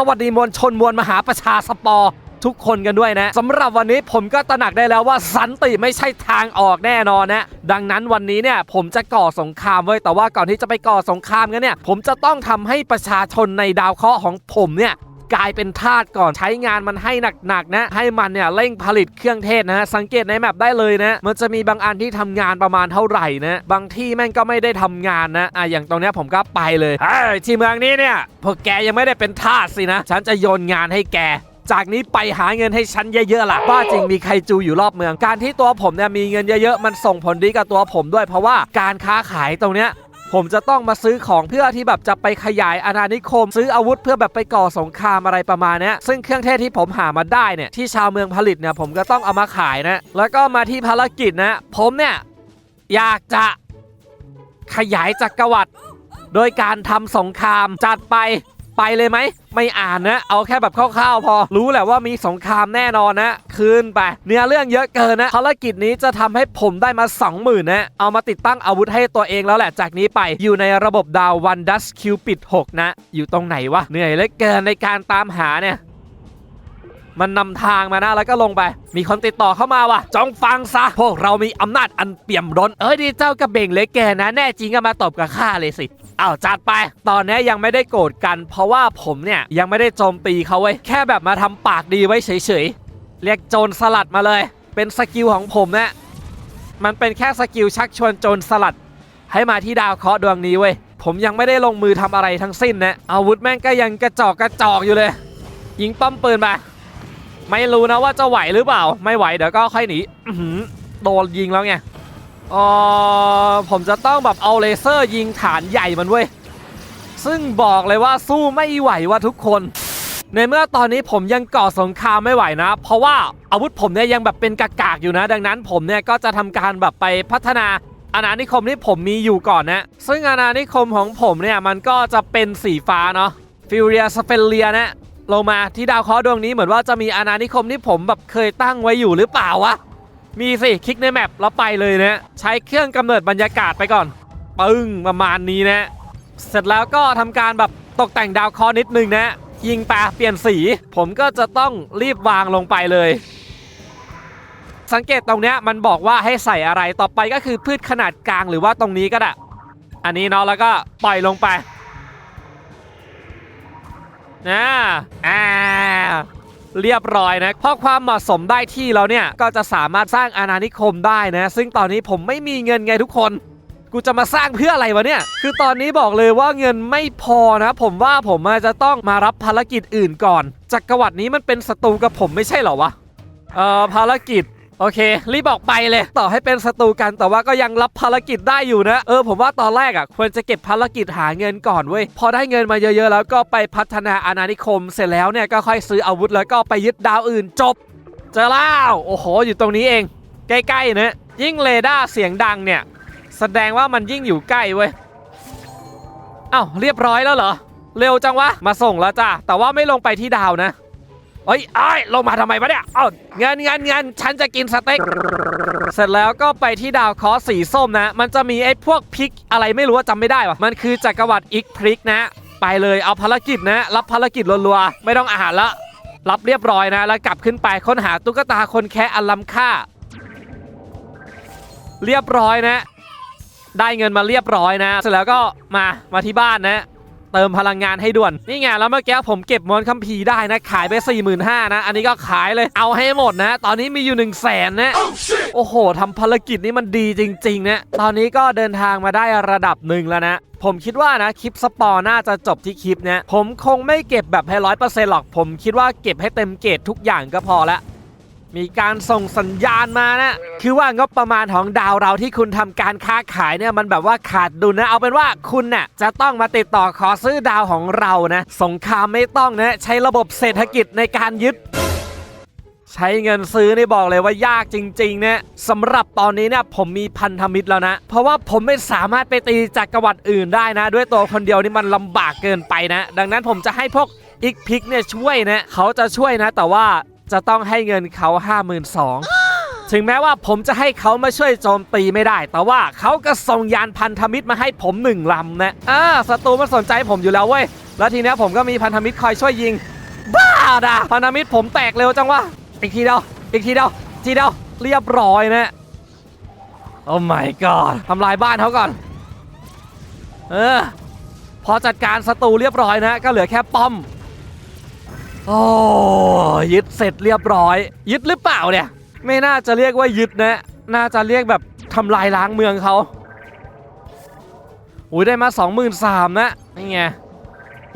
สวัสดีมวลชนมวลมหาประชาสปอร์ทุกคนกันด้วยนะสำหรับวันนี้ผมก็ตระหนักได้แล้วว่าสันติไม่ใช่ทางออกแน่นอนนะ ดังนั้นวันนี้เนี่ยผมจะก่อสงครามเว้ยแต่ว่าก่อนที่จะไปก่อสงครามกันเนี่ย ผมจะต้องทำให้ประชาชนในดาวเคราะห์ของผมเนี่ย กลายเป็นทาสก่อนใช้งานมันให้หนักๆนะให้มันเนี่ยเร่งผลิตเครื่องเทศนะสังเกตในแมปได้เลยนะมันจะมีบางอันที่ทำงานประมาณเท่าไหร่นะบางที่แม่งก็ไม่ได้ทำงานนะอะอย่างตรงเนี้ยผมก็ไปเลยเฮ้ยที่เมืองนี้เนี่ยพวกแกยังไม่ได้เป็นทาสสินะ ฉันจะโยนงานให้แกจากนี้ไปหาเงินให้ฉันเยอะๆล่ะ บ้าจริงมีใครจูอยู่รอบเมือง การที่ตัวผมเนี่ยมีเงินเยอะๆ มันส่งผลดีกับตัวผมด้วยเพราะว่าการค้าขายตรงเนี้ย ผมจะต้องมาซื้อของเพื่อที่แบบจะไปขยายอาณานิคม ซื้ออาวุธเพื่อแบบไปก่อสงครามอะไรประมาณนี้ซึ่งเครื่องเทศที่ผมหามาได้เนี่ยที่ชาวเมืองผลิตเนี่ยผมก็ต้องเอามาขายนะแล้วก็มาที่ภารกิจนะ ผมเนี่ยอยากจะขยายจักรวรรดิโดยการทำสงครามจัดไป ไปเลยไหม ไม่อ่านนะ เอาแค่แบบคร่าวๆพอ รู้แหละว่ามีสงครามแน่นอนนะคืนไป เนื้อเรื่องเยอะเกินนะภารกิจนี้จะทำให้ผมได้มา 20,000นะเอามาติดตั้งอาวุธให้ตัวเองแล้วแหละจากนี้ไปอยู่ในระบบดาววันดัสคิวปิด6นะ อยู่ตรงไหนวะเหนื่อยเหลือเกินในการตามหาเนี่ยมันนำทางมานะแล้วก็ลงไป มีคนติดต่อเข้ามาว่ะจงฟังซะ พวกเรามีอำนาจอันเปี่ยมล้น เอ้ยดีเจ้ากระเบ่งเล็กแกนะ แน่จริงก็มาตบกับข้าเลยสิ อ้าวจัดไป ตอนนี้ยังไม่ได้โกรธกัน เพราะว่าผมเนี่ยยังไม่ได้โจมตีเขาเว้แค่แบบมาทำปากดีไว้เฉยๆ เรียกโจรสลัดมาเลย เป็นสกิลของผมนะมันเป็นแค่สกิลชักชวนโจรสลัด ให้มาที่ดาวเคราะห์ดวงนี้เว้ยผมยังไม่ได้ลงมือทำอะไรทั้งสิ้นนะอาวุธแม่งก็ยังกระจอกกระจอกอยู่เลย ยิงป้อมปืนไปไม่รู้นะว่าจะไหวหรือเปล่า ไม่ไหวเดี๋ยวก็ค่อยหนีโดนยิงแล้วไง อ๋อผมจะต้องแบบเอาเลเซอร์ยิงฐานใหญ่มันเว้ย ซึ่งบอกเลยว่าสู้ไม่ไหวว่ะทุกคน ในเมื่อตอนนี้ผมยังก่อสงครามไม่ไหวนะ เพราะว่าอาวุธผมเนี่ยยังแบบเป็นกากๆอยู่นะ ดังนั้นผมเนี่ยก็จะทำการแบบไปพัฒนาอาณานิคมที่ผมมีอยู่ก่อนนะ ซึ่งอาณานิคมของผมเนี่ยมันก็จะเป็นสีฟ้าเนาะฟิวเรียสเปเลียนะลงมาที่ดาวเคราะห์ดวงนี้เหมือนว่าจะมีอาณานิคมที่ผมแบบเคยตั้งไว้อยู่หรือเปล่าวะ มีสิคลิกในแมปแล้วไปเลยนะใช้เครื่องกำเนิดบรรยากาศไปก่อน ปึ้งประมาณนี้นะ เสร็จแล้วก็ทำการแบบตกแต่งดาวคราะห์นิดนึงนะ ยิงปลาเปลี่ยนสี ผมก็จะต้องรีบวางลงไปเลย สังเกตตรงเนี้ยมันบอกว่าให้ใส่อะไรต่อไปก็คือพืชขนาดกลางหรือว่าตรงนี้ก็ได้อันนี้เนาะแล้วก็ปล่อยลงไปนะอ่า เรียบร้อยนะเพราะความเหมาะสมได้ที่แล้วเนี่ยก็จะสามารถสร้างอาณานิคมได้นะ ซึ่งตอนนี้ผมไม่มีเงินไงทุกคนกูจะมาสร้างเพื่ออะไรวะเนี่ย คือตอนนี้บอกเลยว่าเงินไม่พอนะ ผมว่าผมอาจจะต้องมารับภารกิจอื่นก่อน จักรวรรดินี้มันเป็นศัตรูกับผมไม่ใช่เหรอวะ เอ่อภารกิจ โอเค รีบออกไปเลย ต่อให้เป็นศัตรูกันแต่ว่าก็ยังรับภารกิจได้อยู่นะ เออผมว่าตอนแรกอะควรจะเก็บภารกิจหาเงินก่อนเว้ย พอได้เงินมาเยอะๆ แล้วก็ไปพัฒนาอาณานิคม เสร็จแล้วเนี่ยก็ค่อยซื้ออาวุธแล้วก็ไปยึดดาวอื่นจบ เจอแล้วโอ้โห อยู่ตรงนี้เอง ใกล้ๆนะยิ่งเรดาร์เสียงดังเนี่ย แสดงว่ามันยิ่งอยู่ใกล้เว้ยเอ้าเรียบร้อยแล้วเหรอ เร็วจังวะ มาส่งแล้วจ้ะแต่ว่าไม่ลงไปที่ดาวนะ เฮ้ยไอ้ายลงมาทำไมวะเนี่ย เอ้าเงินเงินเงินฉันจะกินสเต็ก เสร็จแล้วก็ไปที่ดาวเคราะห์สีส้มนะ มันจะมีไอ้พวกพริกอะไรไม่รู้ว่าจำไม่ได้วะมันคือจักรวรรดิอีกพริกนะ ไปเลยเอาภารกิจนะ รับภารกิจรัวๆ ไม่ต้องอาหารละ รับเรียบร้อยนะ แล้วกลับขึ้นไปค้นหาตุ๊กตาคนแคะอันล้ำค่า เรียบร้อยนะ ได้เงินมาเรียบร้อยนะ เสร็จแล้วก็มา มาที่บ้านนะ เติมพลังงานให้ด่วน นี่ไงแล้วเมื่อกี้ผมเก็บมอนคัมภีร์ได้นะ ขายไป 4 5 0 0 0นะ อันนี้ก็ขายเลยเอาให้หมดนะ ตอนนี้มีอยู่ 1 0 0 0 0แสนนะ โอ้โหทำภารกิจนี้มันดีจริง ๆ นะ ตอนนี้ก็เดินทางมาได้ระดับหนึ่งแล้วนะผมคิดว่านะคลิปสปอร์น่าจะจบที่คลิปเนี้ยผมคงไม่เก็บแบบให้ร้อยเปอร์เซ็นต์หรอก ผมคิดว่าเก็บให้เต็มเกรดทุกอย่างก็พอละ มีการส่งสัญญาณมานะ คือว่างบประมาณของดาวเราที่คุณทำการค้าขายเนี่ยมันแบบว่าขาดดุลนะ เอาเป็นว่าคุณเนี่ยจะต้องมาติดต่อขอซื้อดาวของเรานะ สงครามไม่ต้องนะ ใช้ระบบเศรษฐกิจในการยึด ใช้เงินซื้อนี่บอกเลยว่ายากจริงๆนะสำหรับตอนนี้เนี่ยผมมีพันธมิตรแล้วนะ เพราะว่าผมไม่สามารถไปตีจักรวรรดิอื่นได้นะ ด้วยตัวคนเดียวนี่มันลำบากเกินไปนะ ดังนั้นผมจะให้พวกอีกพิกเนี่ยช่วยนะเขาจะช่วยนะ แต่ว่า จะต้องให้เงินเขา 52,000ถึงแม้ว่าผมจะให้เขามาช่วยโจมตีไม่ได้ แต่ว่าเขาก็ส่งยานพันธมิตรมาให้ผมหนึ่งลำนะอ่าศัตรูมันสนใจผมอยู่แล้วเว้ยแล้วทีเนี้ยผมก็มีพันธมิตรคอยช่วยยิง บ้าด่ะพันธมิตรผมแตกเร็วจังวะอีกทีเดียวอีกทีเดียวทีเดียวเรียบร้อยนะโอ้ my god ทำลายบ้านเขาก่อน เออ พอจัดการศัตรูเรียบร้อยนะ ก็เหลือแค่ป้อม โอ้ยึดเสร็จเรียบร้อย ยึดหรือเปล่าเนี่ย ไม่น่าจะเรียกว่ายึดนะ น่าจะเรียกแบบทำลายล้างเมืองเขาอุ้ยได้มา 23,000นะนี่ไง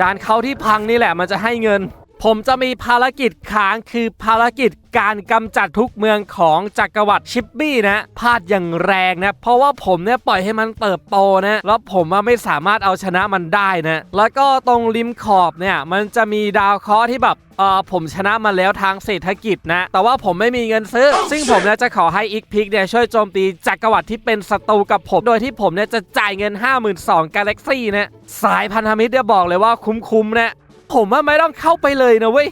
ยานเขาที่พังนี่แหละมันจะให้เงิน ผมจะมีภารกิจค้างคือภารกิจการกำจัดทุกเมืองของจักรวรรดิชิปปี้นะพลาดอย่างแรงนะ เพราะว่าผมเนี่ยปล่อยให้มันเติบโตนะแล้วผมว่าไม่สามารถเอาชนะมันได้นะ แล้วก็ตรงริมขอบเนี่ยมันจะมีดาวเคราะห์ที่แบบเออผมชนะมาแล้วทางเศรษฐกิจนะ แต่ว่าผมไม่มีเงินซื้อ ซึ่งผมเนี่ยจะขอให้อีกพิกเนี่ยช่วยโจมตีจักรวรรดิที่เป็นศัตรูกับผม โดยที่ผมเนี่ยจะจ่ายเงิน 52,000กาแล็กซี่นะสายพันธมิตรเนี่ยบอกเลยว่าคุ้มๆนะ ผมว่าไม่ต้องเข้าไปเลยนะเว้ย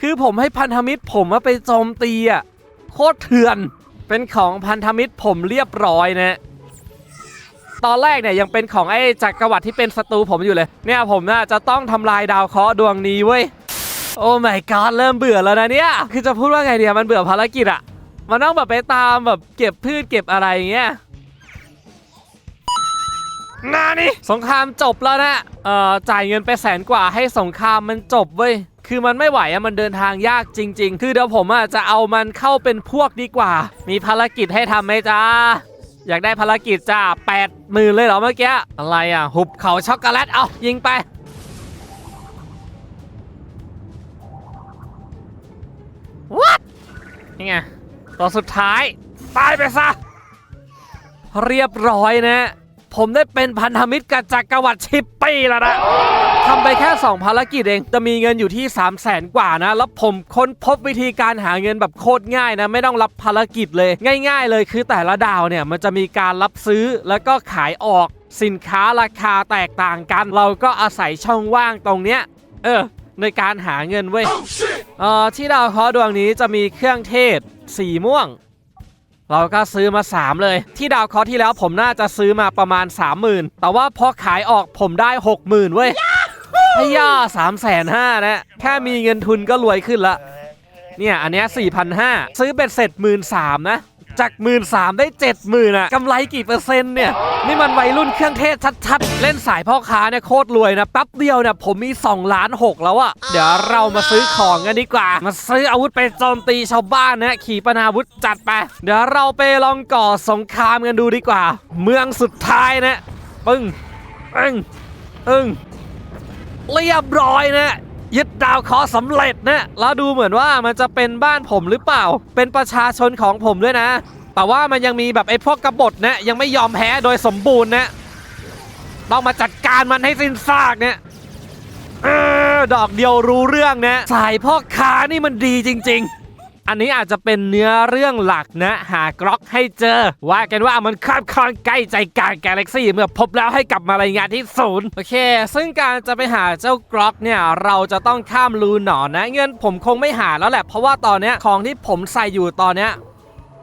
คือผมให้พันธมิตรผมว่าไปโจมตีอะโคตรเถื่อน เป็นของพันธมิตรผมเรียบร้อยนะ ตอนแรกเนี่ยยังเป็นของไอ้จักรวรรดิที่เป็นศัตรูผมอยู่เลย เนี่ยผมน่าจะต้องทำลายดาวเคราะห์ดวงนี้เว้ย โอ้ my god เริ่มเบื่อแล้วนะเนี่ย คือจะพูดว่าไงเดียมันเบื่อภารกิจอะมันต้องแบบไปตามแบบเก็บพืชเก็บอะไรอย่างเงี้ย นานี่สงครามจบแล้วนะเอ่อจ่ายเงินไปแสนกว่าให้สงครามมันจบเว้ยคือมันไม่ไหวอะมันเดินทางยากจริง ๆ คือเดี๋ยวผมอะจะเอามันเข้าเป็นพวกดีกว่า มีภารกิจให้ทำไหมจ้าอยากได้ภารกิจจ้าแปดหมื่นเลยเหรอเมื่อกี้อะไรอะหุบเขาช็อกโกแลตเอายิงไป What นี่ไงตัวสุดท้ายตายไปซะเรียบร้อยนะ ผมได้เป็นพันธมิตรกับจักรวรรดิชิปปี้แล้วนะทำไปแค่ 2 ภารกิจเอง จะมีเงินอยู่ที่ 3 0 0แสนกว่านะ แล้วผมค้นพบวิธีการหาเงินแบบโคตรง่ายนะ ไม่ต้องรับภารกิจเลย ง่าย ๆ เลยคือแต่ละดาวเนี่ย มันจะมีการรับซื้อแล้วก็ขายออก สินค้าราคาแตกต่างกัน เราก็อาศัยช่องว่างตรงเนี้ย เออ ในการหาเงินเว้ยเอ่อที่ดาวเคราะห์ดวงนี้จะมีเครื่องเทศ สีม่วง เราก็ซื้อมา 3 เลย ที่ดาวเคราะห์ที่แล้วผมน่าจะซื้อมาประมาณ 30,000 แต่ว่าพอขายออกผมได้ 60,000 เว้ยไอ้ย่าสามแสนห้านะ แค่มีเงินทุนก็รวยขึ้นละเนี่ย อันเนี้ย4,500ซื้อเป็นเสร็จหมื่นสามนะ จากหมื่นสามได้เจ็ดหมื่นอะกำไรกี่เปอร์เซ็นต์เนี่ย นี่มันวัยรุ่นเครื่องเทศชัดๆ เล่นสายพ่อค้าเนี่ยโคตรรวยนะแป๊บเดียวเนี่ยผมมี2ล้าน6แล้วอะเดี๋ยวเรามาซื้อของกันดีกว่า มาซื้ออาวุธไปโจมตีชาวบ้านนะขี่ปนาวุธจัดไป เดี๋ยวเราไปลองก่อสงครามกันดูดีกว่า เมืองสุดท้ายนะปึ้งปึ้งปึ้งเรียบร้อยนะ ยึดดาวเคราะห์สำเร็จนะแล้วดูเหมือนว่ามันจะเป็นบ้านผมหรือเปล่า เป็นประชาชนของผมด้วยนะ แต่ว่ามันยังมีแบบไอ้พวกกบฏนะยังไม่ยอมแพ้โดยสมบูรณ์นะต้องมาจัดการมันให้สิ้นซากเนี่ยดอกเดียวรู้เรื่องนะสายพ่อค้านี่มันดีจริง ๆ อันนี้อาจจะเป็นเนื้อเรื่องหลักนะ หากร็อกให้เจอ ว่ากันว่ามันข้าบคอนใกล้ใจกลางกาแล็กซี่เมื่อพบแล้วให้กลับมารายงานที่ศูนย์โอเค ซึ่งการจะไปหาเจ้ากร็อกเนี่ยเราจะต้องข้ามลูนหนอนนะ เงินผมคงไม่หาแล้วแหละเพราะว่าตอนเนี้ยของที่ผมใส่อยู่ตอนเนี้ย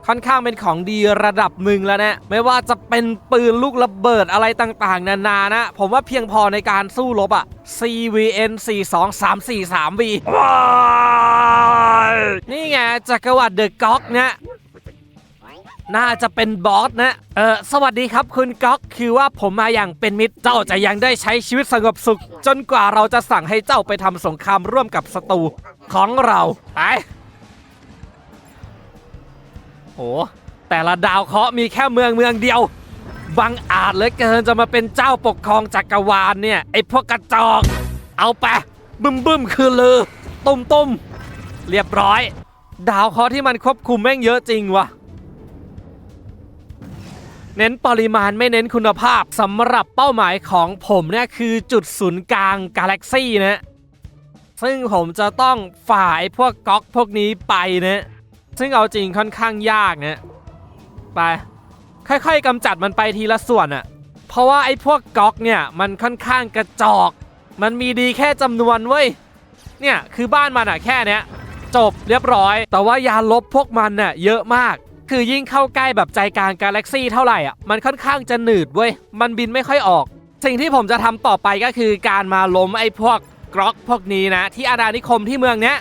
ค่อนข้างเป็นของดีระดับหนึ่งแล้วนะไม่ว่าจะเป็นปืนลูกระเบิดอะไรต่างๆ นานานะ ผมว่าเพียงพอในการสู้รบอะ CVN 42343V ว้ายนี่ไงจักรวรรดิเดอะก๊อกเนี่ยน่าจะเป็นบอสนะ เออสวัสดีครับคุณก๊อก คือว่าผมมาอย่างเป็นมิตร เจ้าจะยังได้ใช้ชีวิตสงบสุข จนกว่าเราจะสั่งให้เจ้าไปทำสงครามร่วมกับศัตรูของเรา ไป โหแต่ละดาวเคราะห์มีแค่เมืองเมืองเดียวบังอาจเหลือเกินจะมาเป็นเจ้าปกครองจักรวาลเนี่ยไอพวกกระจอก เอาไปบึ้มบึ้มคือลือตุ้มตุ้มเรียบร้อย ดาวเคราะห์ที่มันควบคุมแม่งเยอะจริงวะเน้นปริมาณไม่เน้นคุณภาพสำหรับเป้าหมายของผมเนี่ยคือจุดศูนย์กลางกาแล็กซี่นะ ซึ่งผมจะต้องฝ่าไอ้พวกก๊อกพวกนี้ไปนะ ซึ่งเอาจริงค่อนข้างยากนะไป ค่อยๆกำจัดมันไปทีละส่วนอะเพราะว่าไอ้พวกก๊อกเนี่ยมันค่อนข้างกระจอก มันมีดีแค่จำนวนเว้ย เนี่ยคือบ้านมันอะแค่เนี้ยจบเรียบร้อย แต่ว่ายาลบพวกมันน่ะเยอะมาก คือยิ่งเข้าใกล้แบบใจกลางกาแล็กซี่เท่าไหร่อะ มันค่อนข้างจะหนืดเว้ย มันบินไม่ค่อยออก สิ่งที่ผมจะทำต่อไปก็คือการมาล้มไอ้พวกกรอกพวกนี้นะ ที่อาณานิคมที่เมืองเนี้ย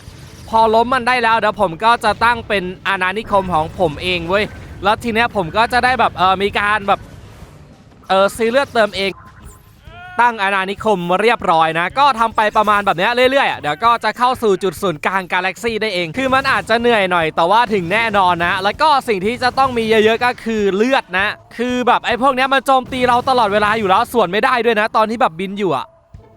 พอล้มมันได้แล้วเดี๋ยวผมก็จะตั้งเป็นอาณานิคมของผมเองเว้ยแล้วทีเนี้ยผมก็จะได้แบบเออมีการแบบเออซื้อเลือดเติมเอง ตั้งอาณานิคมเรียบร้อยนะ ก็ทำไปประมาณแบบนี้เรื่อยๆเดี๋ยวก็จะเข้าสู่จุดศูนย์กลางกาแล็กซี่ได้เอง คือมันอาจจะเหนื่อยหน่อยแต่ว่าถึงแน่นอนนะ แล้วก็สิ่งที่จะต้องมีเยอะๆก็คือเลือดนะ คือแบบไอ้พวกเนี้ยมันโจมตีเราตลอดเวลาอยู่แล้วส่วนไม่ได้ด้วยนะ ตอนที่แบบบินอยู่อะ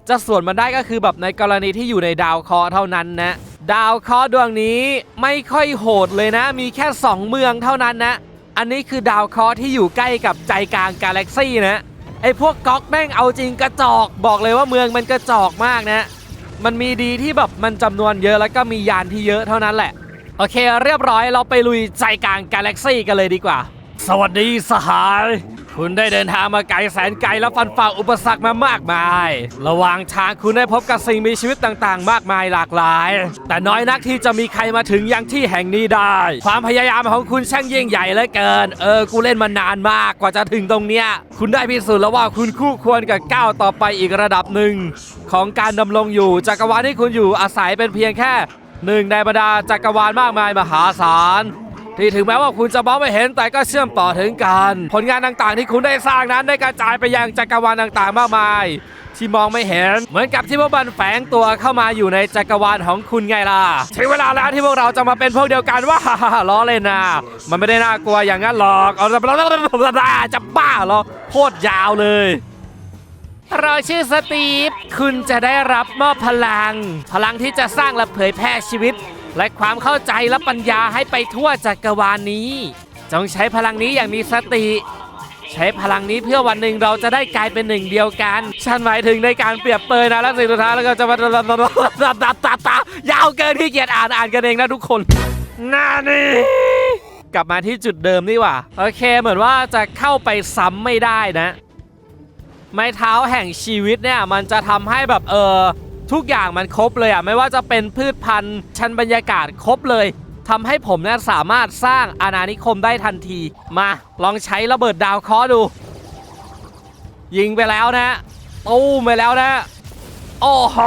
จะส่วนมันได้ก็คือแบบในกรณีที่อยู่ในดาวเคราะห์เท่านั้นนะ ดาวเคราะห์ดวงนี้ไม่ค่อยโหดเลยนะ มีแค่ 2 เมืองเท่านั้นนะ อันนี้คือดาวเคราะห์ที่อยู่ใกล้กับใจกลางกาแล็กซี่นะ ไอพวกก๊อกแม่งเอาจริงกระจอก บอกเลยว่าเมืองมันกระจอกมากนะ มันมีดีที่แบบมันจำนวนเยอะแล้วก็มียานที่เยอะเท่านั้นแหละ โอเค เรียบร้อยเราไปลุยใจกลางกาแล็กซี่กันเลยดีกว่า สวัสดีสหาย คุณได้เดินทางมาไกลแสนไกลแล้วฟันฝ่าอุปสรรคมามากมาย ระหว่างทางคุณได้พบกับสิ่งมีชีวิตต่างๆ มากมายหลากหลาย แต่น้อยนักที่จะมีใครมาถึงยังที่แห่งนี้ได้ ความพยายามของคุณช่างยิ่งใหญ่เหลือเกิน เออ กูเล่นมานานมากกว่าจะถึงตรงเนี้ย คุณได้พิสูจน์แล้วว่าคุณคู่ควรกับก้าวต่อไปอีกระดับหนึ่ง ของการดำรงอยู่จักรวาลที่คุณอยู่อาศัยเป็นเพียงแค่หนึ่งในบรรดาจักรวาลมากมายมหาศาล ที่ถึงแม้ว่าคุณจะมองไม่เห็นแต่ก็เชื่อมต่อถึงกัน ผลงานต่างๆ ที่คุณได้สร้างนั้นได้กระจายไปยังจักรวาลต่างๆ มากมาย ที่มองไม่เห็น เหมือนกับที่พวกมันแฝงตัวเข้ามาอยู่ในจักรวาลของคุณไงล่ะถึงเวลาแล้วที่พวกเราจะมาเป็นพวกเดียวกันว่าล้อเล่นนะมันไม่ได้น่ากลัวอย่างนั้นหรอกเอาจะจะบ้าเหรอโคตรยาวเลยเราชื่อสตีฟ คุณจะได้รับมอบพลัง พลังที่จะสร้างและเผยแพร่ชีวิต และความเข้าใจและปัญญาให้ไปทั่วจักรวาลนี้ จงใช้พลังนี้อย่างมีสติ ใช้พลังนี้เพื่อวันหนึ่งเราจะได้กลายเป็นหนึ่งเดียวกัน ฉันหมายถึงในการเปรียบเปรยนะและสิ่งสุดท้ายแล้วก็จะมาตาตายาวเกินที่เกียจอ่านอ่านกันเองนะทุกคนน่านี่กลับมาที่จุดเดิมนี่หว่าโอเคเหมือนว่าจะเข้าไปซ้ำไม่ได้นะ ไม้เท้าแห่งชีวิตเนี่ยมันจะทำให้แบบเออ ทุกอย่างมันครบเลยอะไม่ว่าจะเป็นพืชพันธุ์ชั้นบรรยากาศครบเลยทำให้ผมเนี่ยสามารถสร้างอาณานิคมได้ทันที มาลองใช้ระเบิดดาวเคราะห์ดู ยิงไปแล้วนะตู้มไปแล้วนะโอ้โห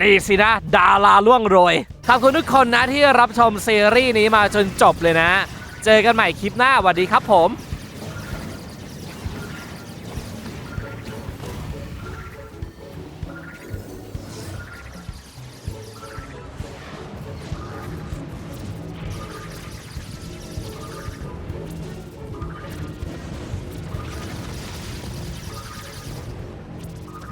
นี่สินะ ดาราล่วงโรย ขอบคุณทุกคนนะที่รับชมซีรีส์นี้มาจนจบเลยนะ เจอกันใหม่คลิปหน้าสวัสดีครับผม